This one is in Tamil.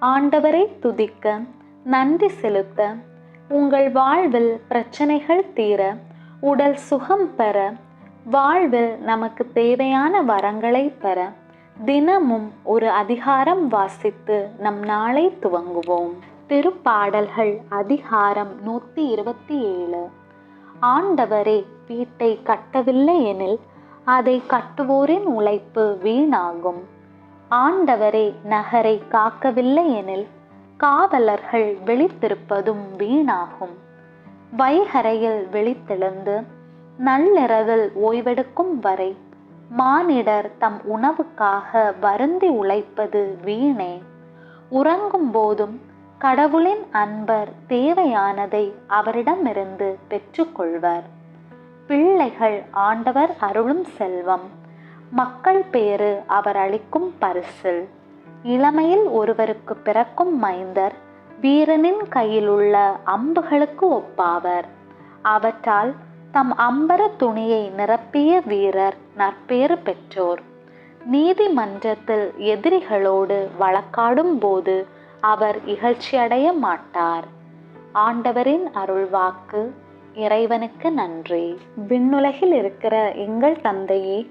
ஆண்டவரை துதிக்க நன்றி செலுத்த உங்கள் வாழ்வில் பிரச்சனைகள் தீர உடல் சுகம் பெற வாழ்வில் நமக்கு தேவையான வரங்களை பெற தினமும் ஒரு அதிகாரம் வாசித்து நம் நாளை துவங்குவோம். திருப்பாடல்கள் அதிகாரம் நூற்றி இருபத்தி ஏழு. ஆண்டவரே வீட்டை கட்டவில்லை எனில் அதை கட்டுவோரின் உழைப்பு வீணாகும். ஆண்டவரே நகரை காக்கவில்லை எனில் காவலர்கள் விழித்திருப்பதும் வீணாகும். வைகரையில் விழித்தெழுந்து நள்ளிரவில் ஓய்வெடுக்கும் வரை மானிடர் தம் உணவுக்காக வருந்தி உழைப்பது வீணே. உறங்கும் போதும் கடவுளின் அன்பர் தேவையானதை அவரிடமிருந்து பெற்றுக்கொள்வர். பிள்ளைகள் ஆண்டவர் அருளும் செல்வம். மக்கள் பேறு அவர் அளிக்கும் பரிசில். இளமையில் ஒருவருக்கு பிறக்கும் மைந்தர் வீரனின் கையில் உள்ள அம்புகளுக்கு ஒப்பாவர். அவற்றால் தம் அம்பர துணியை நிரப்பிய வீரர் நற்பேறு பெற்றோர். நீதிமன்றத்தில் எதிரிகளோடு வழக்காடும் போது அவர் இகழ்ச்சியடைய மாட்டார். ஆண்டவரின் அருள்வாக்கு இறைவனுக்கு நன்றி. விண்ணுலகில் இருக்கிற எங்கள் தந்தையே